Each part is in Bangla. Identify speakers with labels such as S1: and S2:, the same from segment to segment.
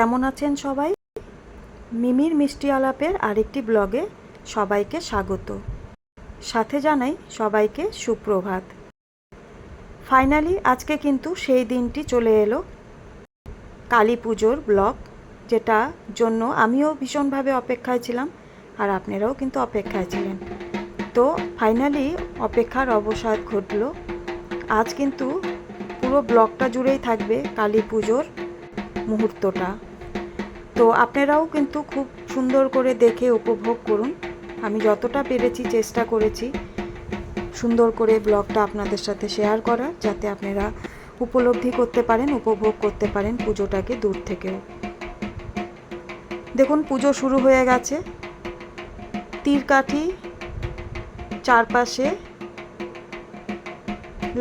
S1: কেমন আছেন সবাই? মিমির মিষ্টি আলাপের আরেকটি ব্লগে সবাইকে স্বাগত। সাথে জানাই সবাইকে সুপ্রভাত। ফাইনালি আজকে কিন্তু সেই দিনটি চলে এলো। কালী পুজোর ব্লগ, যেটা জন্য আমিও ভীষণভাবে অপেক্ষায় ছিলাম, আর আপনারাও কিন্তু অপেক্ষায় ছিলেন। তো ফাইনালি অপেক্ষার অবসাদ ঘটলো। আজ কিন্তু পুরো ব্লগটা জুড়েই থাকবে কালী পুজোর মুহূর্তটা। তো আপনারাও কিন্তু খুব সুন্দর করে দেখে উপভোগ করুন। আমি যতটা পেরেছি চেষ্টা করেছি সুন্দর করে ব্লগটা আপনাদের সাথে শেয়ার করা যাতে আপনারা উপলব্ধি করতে পারেন, উপভোগ করতে পারেন পুজোটাকে দূর থেকেও। দেখুন, পুজো শুরু হয়ে গেছে। তীরকাঠি চারপাশে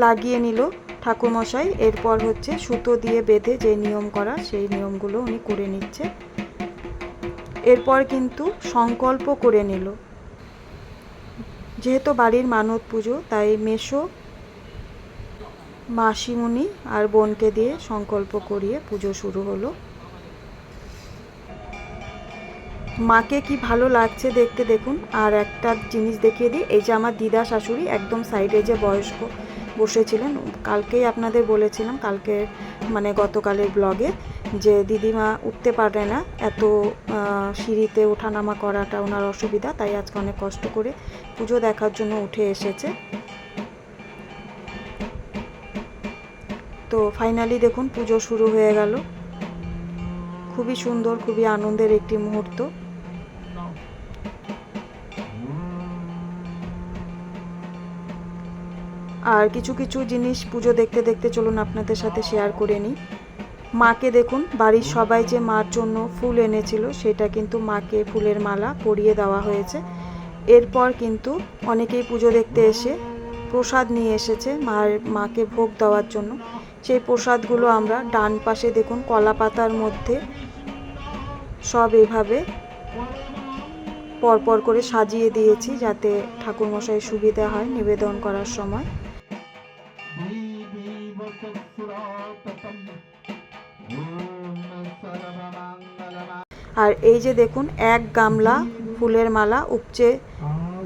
S1: লাগিয়ে নিল ঠাকুরমশাই। এরপর হচ্ছে সুতো দিয়ে বেঁধে যে নিয়ম করা, সেই নিয়মগুলো উনি করে নিচ্ছে। এরপর কিন্তু সংকল্প করে নিল। যেহেতু বাড়ির মানত পুজো, তাই মেশো মাসিমণি আর বোনকে দিয়ে সংকল্প করিয়ে পুজো শুরু হলো। মাকে কি ভালো লাগছে দেখতে দেখুন। আর একটা জিনিস দেখিয়ে দিই, এই যে আমার দিদা শাশুড়ি একদম সাইডে যে বয়স্ক বসেছিলেন, কালকেই আপনাদের বলেছিলাম কালকে মানে গতকালের ব্লগে যে দিদিমা উঠতে পারে না, এত সিঁড়িতে ওঠানামা করাটা ওনার অসুবিধা, তাই আজকে অনেক কষ্ট করে পুজো দেখার জন্য উঠে এসেছে। তো ফাইনালি দেখুন, পুজো শুরু হয়ে গেল। খুবই সুন্দর, খুবই আনন্দের একটি মুহূর্ত। আর কিছু কিছু জিনিস পুজো দেখতে দেখতে চলুন আপনাদের সাথে শেয়ার করে নিই। মাকে দেখুন, বাড়ির সবাই যে মার জন্য ফুল এনেছিল সেটা কিন্তু মাকে ফুলের মালা পরিয়ে দেওয়া হয়েছে। এরপর কিন্তু অনেকেই পুজো দেখতে এসে প্রসাদ নিয়ে এসেছে মার, মাকে ভোগ দেওয়ার জন্য। সেই প্রসাদগুলো আমরা ডান পাশে দেখুন, কলা পাতার মধ্যে সব এভাবে পরপর করে সাজিয়ে দিয়েছি যাতে ঠাকুরমশাই সুবিধা হয় নিবেদন করার সময়। আর এই যে দেখুন, এক গামলা ফুলের মালা উপচে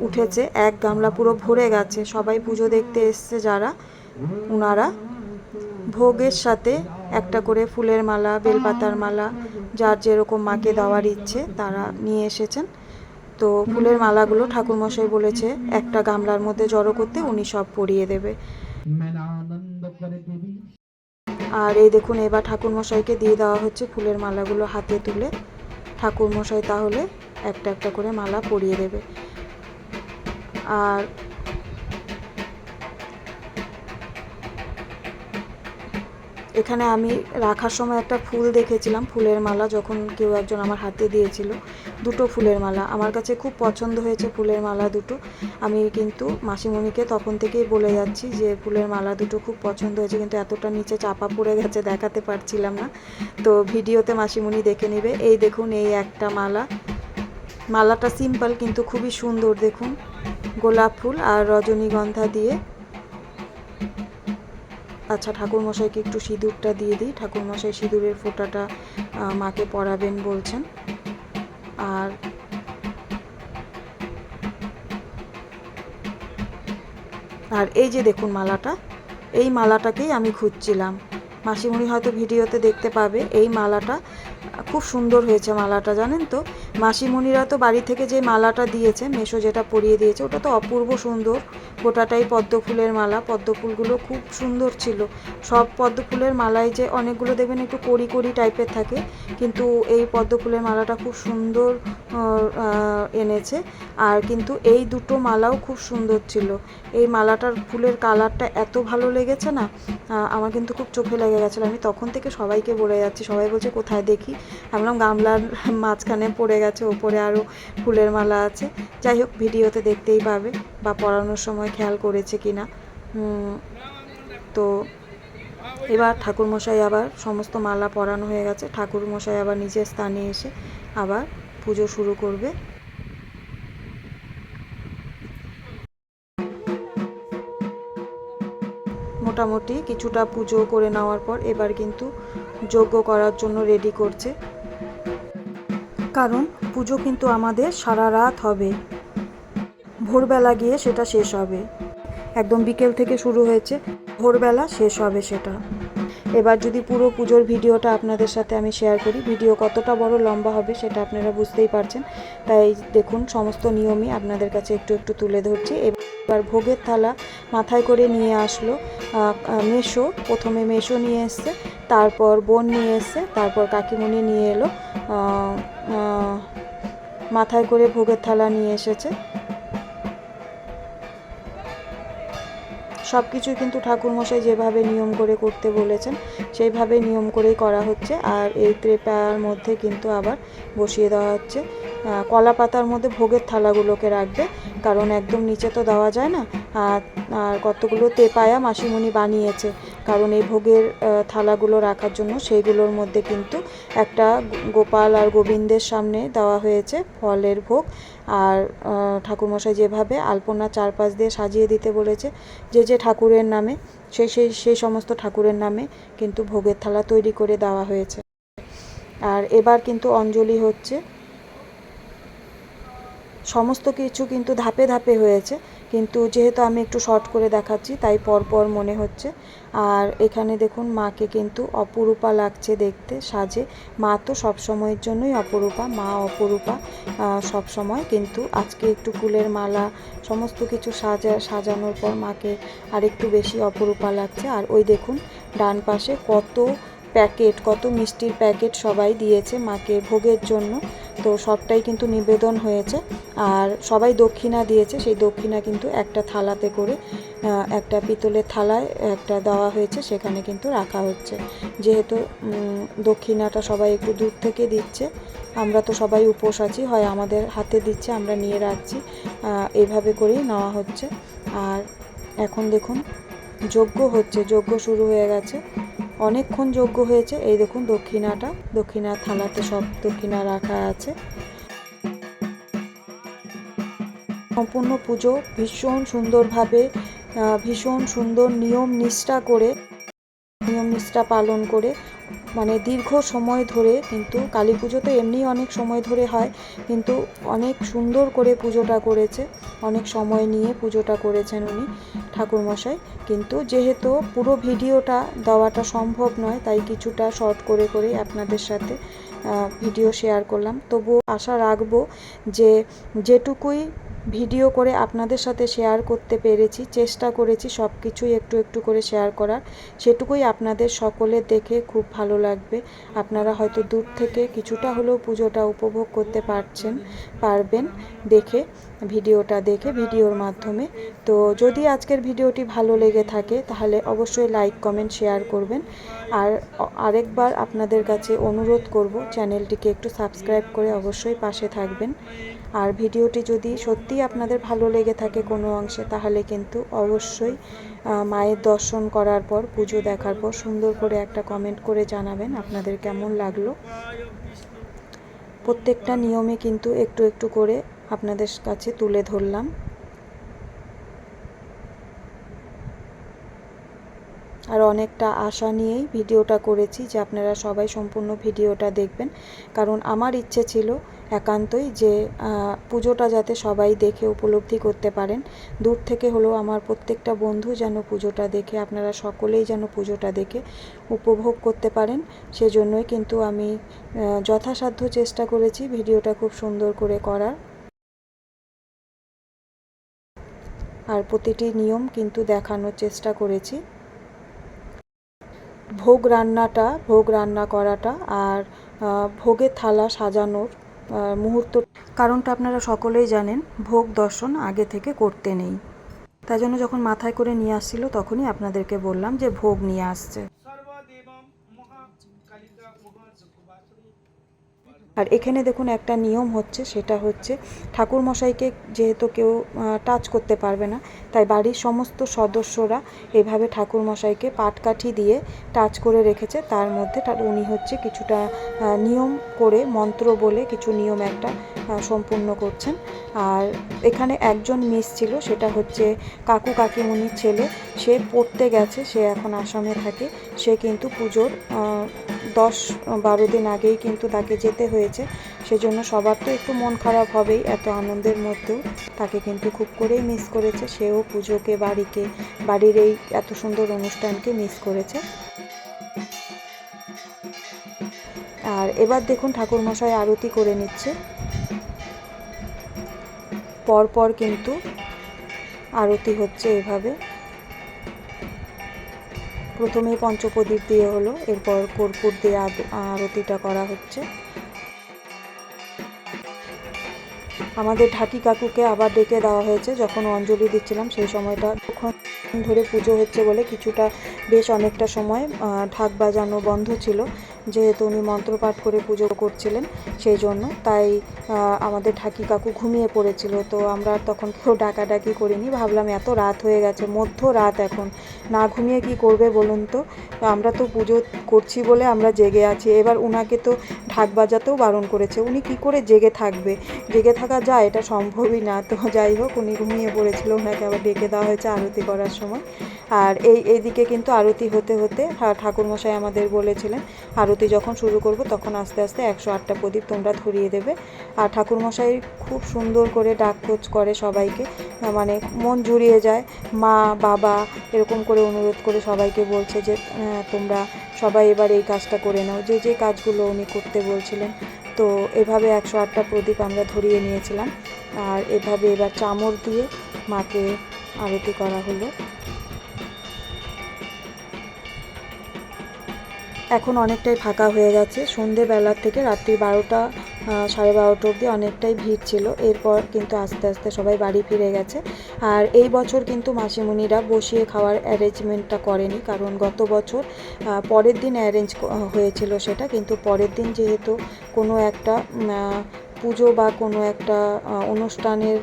S1: উঠেছে, এক গামলা পুরো ভরে গেছে। সবাই পুজো দেখতে এসছে যারা ওনারা ভোগের সাথে একটা করে ফুলের মালা, বেলপাতার মালা, যার যেরকম মাকে দেওয়ার ইচ্ছে, তারা নিয়ে এসেছেন। তো ফুলের মালাগুলো ঠাকুরমশাই বলেছে, একটা গামলার মধ্যে জড়ো করতে উনি সব পরিয়ে দেবে। আর এই দেখুন, এবার ঠাকুরমশাইকে দিয়ে দেওয়া হচ্ছে ফুলের মালাগুলো হাতে তুলে। ঠাকুরমশাই তাহলে একটা একটা করে মালা পরিয়ে দেবে। আর এখানে আমি রাখার সময় একটা ফুল দেখেছিলাম, ফুলের মালা যখন কেউ একজন আমার হাতে দিয়েছিল। দুটো ফুলের মালা। আমার কাছে খুব পছন্দ হয়েছে ফুলের মালা দুটো। আমি কিন্তু মাসিমণিকে তখন থেকেই বলে যাচ্ছি যে ফুলের মালা দুটো খুব পছন্দ হয়েছে, কিন্তু এতটা নিচে চাপা পড়ে গেছে, দেখাতে পারছিলাম না। তো ভিডিওতে মাসিমণি দেখে নেবে। এই দেখুন, এই একটা মালা। মালাটা সিম্পল, কিন্তু খুবই সুন্দর, দেখুন। গোলাপ ফুল আর রজনীগন্ধা দিয়ে। আচ্ছা ঠাকুরমশাইকে একটু সিঁদুরটা দিয়ে দিই। ঠাকুরমশাই সিঁদুরের ফোঁটাটা মাকে পরাবেন বলছেন। আর আর এই যে দেখুন মালাটা, এই মালাটাকেই আমি খুঁজছিলাম। মাসিমণি হয়তো ভিডিওতে দেখতে পাবে, এই মালাটা খুব সুন্দর হয়েছে মালাটা, জানেন তো? মাসিমণিরা তো বাড়ি থেকে যে মালাটা দিয়েছে, মেশো যেটা পরিয়ে দিয়েছে, ওটা তো অপূর্ব সুন্দর। গোটাটাই পদ্ম ফুলের মালা। পদ্ম ফুলগুলো খুব সুন্দর ছিল। সব পদ্ম ফুলের মালায় যে অনেকগুলো দেখবেন একটু কড়ি কড়ি টাইপের থাকে, কিন্তু এই পদ্ম ফুলের মালাটা খুব সুন্দর এনেছে। আর কিন্তু এই দুটো মালাও খুব সুন্দর ছিল। এই মালাটার ফুলের কালারটা এত ভালো লেগেছে না আমার কিন্তু খুব চোখে লেগে গেছিল। আমি তখন থেকে সবাইকে বলে যাচ্ছি, সবাই বলছে, কোথায় দেখি? ভাবলাম গামলার মাঝখানে পড়ে গেছে, ওপরে আরও ফুলের মালা আছে। যাই হোক, ভিডিওতে দেখতেই পাবে। বা পড়ানোর সময় খেয়াল করেছে কি না। তো এবার ঠাকুরমশাই আবার সমস্ত মালা পরানো হয়ে গেছে। ঠাকুরমশাই আবার নিজের স্থানে এসে আবার পুজো শুরু করবে। মোটামুটি কিছুটা পুজো করে নেওয়ার পর এবার কিন্তু যজ্ঞ করার জন্য রেডি করছে। কারণ পুজো কিন্তু আমাদের সারা রাত হবে। ভোরবেলা গিয়ে সেটা শেষ হবে। একদম বিকেল থেকে শুরু হয়েছে, ভোরবেলা শেষ হবে সেটা। এবার যদি পুরো পুজোর ভিডিওটা আপনাদের সাথে আমি শেয়ার করি, ভিডিও কতটা বড় লম্বা হবে সেটা আপনারা বুঝতেই পারছেন। তাই দেখুন, সমস্ত নিয়মই আপনাদের কাছে একটু একটু তুলে ধরছি। এবার ভোগের থালা মাথায় করে নিয়ে আসলো মেশো। প্রথমে মেশো নিয়ে এসছে, তারপর বোন নিয়ে এসছে, তারপর কাকিমুনি নিয়ে এলো। মাথায় করে ভোগের থালা নিয়ে এসেছে। সব কিছুই কিন্তু ঠাকুরমশাই যেভাবে নিয়ম করে করতে বলেছেন, সেইভাবে নিয়ম করেই করা হচ্ছে। আর এই ত্রেপার মধ্যে কিন্তু আবার বসিয়ে দেওয়া হচ্ছে। কলা পাতার মধ্যে ভোগের থালাগুলোকে রাখবে, কারণ একদম নিচে তো দেওয়া যায় না। আর আর কতগুলো তেপায়া মাসিমণি বানিয়েছে কারণ এই ভোগের থালাগুলো রাখার জন্য সেইগুলোর মধ্যে কিন্তু একটা গোপাল আর গোবিন্দের সামনে দেওয়া হয়েছে ফলের ভোগ। আর ঠাকুরমশাই যেভাবে আলপনা চারপাশ দিয়ে সাজিয়ে দিতে বলেছে, যে যে ঠাকুরের নামে, সেই সেই সেই সমস্ত ঠাকুরের নামে কিন্তু ভোগের থালা তৈরি করে দেওয়া হয়েছে। আর এবার কিন্তু অঞ্জলি হচ্ছে। সমস্ত কিছু কিন্তু ধাপে ধাপে হয়েছে। কিন্তু যেহেতু আমি একটু শর্ট করে দেখাচ্ছি, তাই পরপর মনে হচ্ছে। আর এখানে দেখুন, মাকে কিন্তু অপরূপা লাগছে দেখতে, সাজে। মা তো সব সময়ের জন্যই অপরূপা, মা অপরূপা সব সময়। কিন্তু আজকে একটু ফুলের মালা, সমস্ত কিছু সাজা, সাজানোর পর মাকে আরেকটু বেশি অপরূপা লাগছে। আর ওই দেখুন, ডান পাশে কত প্যাকেট কত মিষ্টির প্যাকেট সবাই দিয়েছে মাকে ভোগের জন্য। তো সবটাই কিন্তু নিবেদন হয়েছে। আর সবাই দক্ষিণা দিয়েছে সেই দক্ষিণা কিন্তু একটা থালাতে করে একটা পিতলের থালায় একটা দেওয়া হয়েছে সেখানে কিন্তু রাখা হচ্ছে। যেহেতু দক্ষিণাটা সবাই একটু দূর থেকে দিচ্ছে আমরা তো সবাই উপোস আছি হয় আমাদের হাতে দিচ্ছে আমরা নিয়ে রাখছি আহ, এইভাবে করেই নেওয়া হচ্ছে। আর এখন দেখুন যজ্ঞ হচ্ছে যজ্ঞ শুরু হয়ে গেছে। অনেকক্ষণ যোগ্য হয়েছে। এই দেখুন দক্ষিণাটা। দক্ষিণা থালাতে সব দক্ষিণা রাখা আছে। সম্পূর্ণ পুজো ভীষণ সুন্দরভাবে ভীষণ সুন্দর নিয়ম নিষ্ঠা করে, নিয়ম নিষ্ঠা পালন করে মানে দীর্ঘ সময় ধরে কিন্তু কালী পুজো তো এমনি অনেক সময় ধরে হয়, কিন্তু অনেক সুন্দর করে পুজোটা করেছে, অনেক সময় নিয়ে পুজোটা করেছেন উনি ঠাকুরমশাই। কিন্তু যেহেতু পুরো ভিডিওটা দেওয়াটা সম্ভব নয়, তাই কিছুটা শর্ট করে করে আপনাদের সাথে ভিডিও শেয়ার করলাম। তবুও আশা রাখব যে যেটুকুই ভিডিও করে আপনাদের সাথে শেয়ার করতে পেরেছি, চেষ্টা করেছি সব কিছুই একটু একটু করে শেয়ার করার। সেটুকুই আপনাদের সকলে দেখে খুব ভালো লাগবে। আপনারা হয়তো দূর থেকে কিছুটা হলেও পুজোটা উপভোগ করতে পারছেন, পারবেন দেখে, ভিডিওটা দেখে, ভিডিওর মাধ্যমে। তো যদি আজকের ভিডিওটি ভালো লেগে থাকে, তাহলে অবশ্যই লাইক, কমেন্ট, শেয়ার করবেন। আর আরেকবার আপনাদের কাছে অনুরোধ করব, চ্যানেলটিকে একটু সাবস্ক্রাইব করে অবশ্যই পাশে থাকবেন। আর ভিডিওটি যদি সত্যিই আপনাদের ভালো লেগে থাকে কোনো অংশে, তাহলে কিন্তু অবশ্যই মায়ের দর্শন করার পর পুজো দেখার পর সুন্দর করে একটা কমেন্ট করে জানাবেন আপনাদের কেমন লাগল। প্রত্যেকটা নিয়মে কিন্তু একটু একটু করে আপনাদের কাছে তুলে ধরলাম। আর অনেকটা আশা নিয়েই ভিডিওটা করেছি যে আপনারা সবাই সম্পূর্ণ ভিডিওটা দেখবেন। কারণ আমার ইচ্ছে ছিল একান্তই যে পুজোটা যাতে সবাই দেখে উপলব্ধি করতে পারেন। দূর থেকে হলেও আমার প্রত্যেকটা বন্ধু যেন পুজোটা দেখে, আপনারা সকলেই যেন পুজোটা দেখে উপভোগ করতে পারেন। সেজন্যই কিন্তু আমি যথাসাধ্য চেষ্টা করেছি ভিডিওটা খুব সুন্দর করে করার। আর প্রতিটি নিয়ম কিন্তু দেখানোর চেষ্টা করেছি। ভোগ রান্নাটা, ভোগ রান্না করাটা আর ভোগের থালা সাজানোর মুহূর্ত। কারণটা আপনারা সকলেই জানেন, ভোগ দর্শন আগে থেকে করতে নেই। তাই জন্য যখন মাথায় করে নিয়ে আসছিল তখনই আপনাদেরকে বললাম যে ভোগ নিয়ে আসছে। আর এখানে দেখুন একটা নিয়ম হচ্ছে, সেটা হচ্ছে ঠাকুর মশাইকে যেহেতু কেউ টাচ করতে পারবে না, তাই বাড়ির সমস্ত সদস্যরা এভাবে ঠাকুর মশাইকে পাটকাঠি দিয়ে টাচ করে রেখেছে। তার মধ্যে উনি হচ্ছে কিছুটা নিয়ম করে, মন্ত্র বলে কিছু নিয়ম একটা সম্পূর্ণ করছেন। আর এখানে একজন মিস ছিল, সেটা হচ্ছে কাকু কাকিমুনির ছেলে। সে পড়তে গেছে, সে এখন আসামে থাকে। সে কিন্তু পুজোর দশ, বারো দিন আগেই কিন্তু তাকে যেতে হয়েছে। সেজন্য সবার তো একটু মন খারাপ হবেই, এত আনন্দের মধ্যেও। তাকে কিন্তু খুব করেই মিস করেছে। সেও পুজোকে, বাড়িকে, বাড়ির এই এত সুন্দর অনুষ্ঠানকে মিস করেছে। আর এবার দেখুন ঠাকুরমশাই আরতি করে নিচ্ছে। পরপর কিন্তু আরতি হচ্ছে এভাবে। প্রথমেই পঞ্চপ্রদীপ দিয়ে হলো, এরপর কর্পূর দিয়ে আরতিটা করা হচ্ছে। আমাদের ঢাকি কাকুকে আবার ডেকে দেওয়া হয়েছে, যখন অঞ্জলি দিচ্ছিলাম সেই সময়টা। তখন ধরে পুজো হচ্ছে বলে কিছুটা, বেশ অনেকটা সময় ঢাক বাজানো বন্ধ ছিল। যেহেতু উনি মন্ত্রপাঠ করে পুজো করছিলেন সেই জন্য, তাই আমাদের ঠাকি কাকু ঘুমিয়ে পড়েছিল। তো আমরা তখন কেউ ডাকাডাকি করিনি। ভাবলাম এত রাত হয়ে গেছে, মধ্য রাত এখন। না ঘুমিয়ে কি করবে বলুন তো? আমরা তো পুজো করছি বলে আমরা জেগে আছি। এবার উনাকে তো ঢাক বাজাতেও বারণ করেছে। উনি কি করে জেগে থাকবে? জেগে থাকা যায়, এটা সম্ভবই না। তো যাই হোক, উনি ঘুমিয়ে পড়েছিল। ওনাকে আবার ডেকে দেওয়া হয়েছে আরতি করার সময়। আর এই, এইদিকে কিন্তু আরতি হতে হতে ঠাকুরমশাই আমাদের বলেছিলেন, আরতি যখন শুরু করব, তখন আস্তে আস্তে একশো আটটা প্রদীপ তোমরা ধরিয়ে দেবে। আর ঠাকুরমশাই খুব সুন্দর করে ডাকখোঁজ করে সবাইকে। মানে মন জুড়িয়ে যায়। মা, বাবা এরকম করে অনুরোধ করে সবাইকে বলছে যে তোমরা সবাই এবার এই কাজটা করে নাও। যে যে কাজগুলো উনি করতে বলছিলেন, তো এভাবে একশো আটটা প্রদীপ আমরা ধরিয়ে নিয়েছিলাম। আর এভাবে এবার চামড় দিয়ে মাকে আরতি করা হলো। এখন অনেকটাই ফাঁকা হয়ে গেছে। সন্ধেবেলার থেকে রাত্রি বারোটা সাড়ে বারোটা অবধি অনেকটাই ভিড় ছিল। এরপর কিন্তু আস্তে আস্তে সবাই বাড়ি ফিরে গেছে। আর এই বছর কিন্তু মাসিমণিরা বসিয়ে খাওয়ার অ্যারেঞ্জমেন্টটা করেনি, কারণ গত বছর পরের দিন অ্যারেঞ্জ হয়েছিল সেটা। কিন্তু পরের দিন যেহেতু কোনো একটা পুজো বা কোনো একটা অনুষ্ঠানের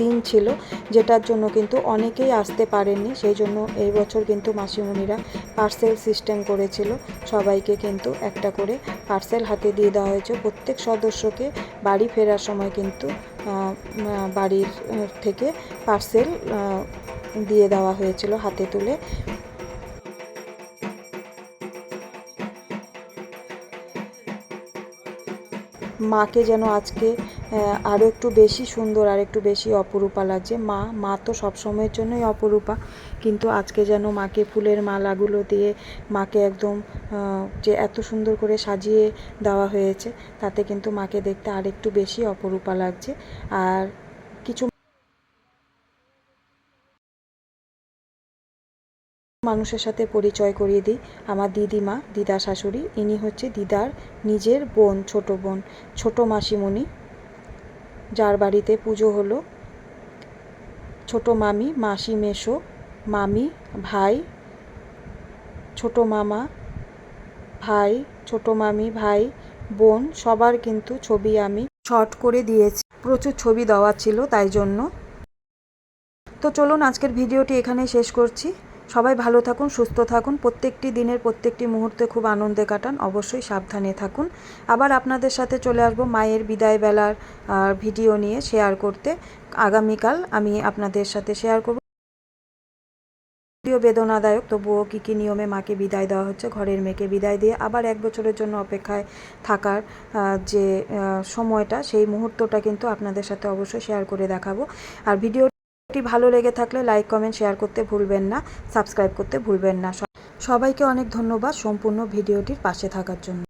S1: দিন ছিল, যেটার জন্য কিন্তু অনেকেই আসতে পারেননি। সেই জন্য এই বছর কিন্তু মাসিমণিরা পার্সেল সিস্টেম করেছিল। সবাইকে কিন্তু একটা করে পার্সেল হাতে দিয়ে দেওয়া হয়েছে। প্রত্যেক সদস্যকে বাড়ি ফেরার সময় কিন্তু বাড়ির থেকে পার্সেল দিয়ে দেওয়া হয়েছিল হাতে তুলে। মাকে যেন আজকে আরও আরও একটু বেশি সুন্দর, আর একটু বেশি অপরূপা লাগছে। মা মা তো সব সময়ের জন্যই অপরূপা, কিন্তু আজকে যেন মাকে ফুলের মালাগুলো দিয়ে মাকে একদম যে এত সুন্দর করে সাজিয়ে দেওয়া হয়েছে, তাতে কিন্তু মাকে দেখতে আর একটু বেশি অপরূপা লাগছে। আর কিছু মানুষের সাথে পরিচয় করিয়ে দিই। আমার দিদিমা দিদা শাশুড়ি, ইনি হচ্ছে দিদার নিজের বোন, ছোট বোন, ছোট মাসিমণি, যার বাড়িতে পুজো হলো। ছোট মামি, মাসি মেশো মামি, ভাই, ছোট মামা, ভাই, ছোট মামি, ভাই, বোন, সবার কিন্তু ছবি আমি শর্ট করে দিয়েছি। প্রচুর ছবি দেওয়া ছিল তাই জন্য। তো চলুন আজকের ভিডিওটি এখানে শেষ করছি। সবাই ভালো থাকুন, সুস্থ থাকুন। প্রত্যেকটি দিনের প্রত্যেকটি মুহূর্তে খুব আনন্দে কাটান। অবশ্যই সাবধানে থাকুন। আবার আপনাদের সাথে চলে আসব মায়ের বিদায় বেলার ভিডিও নিয়ে শেয়ার করতে। আগামীকাল আমি আপনাদের সাথে শেয়ার করব। ভিডিও বেদনাদায়ক, তবুও কী কী নিয়মে মাকে বিদায় দেওয়া হচ্ছে, ঘরের মেয়েকে বিদায় দিয়ে আবার এক বছরের জন্য অপেক্ষায় থাকার যে সময়টা, সেই মুহূর্তটা কিন্তু আপনাদের সাথে অবশ্যই শেয়ার করে দেখাবো। আর ভিডিও ভিডিওটি ভালো লেগে থাকলে লাইক, কমেন্ট, শেয়ার করতে ভুলবেন না। সাবস্ক্রাইব করতে ভুলবেন না। সবাইকে অনেক ধন্যবাদ সম্পূর্ণ ভিডিওটির পাশে থাকার জন্য।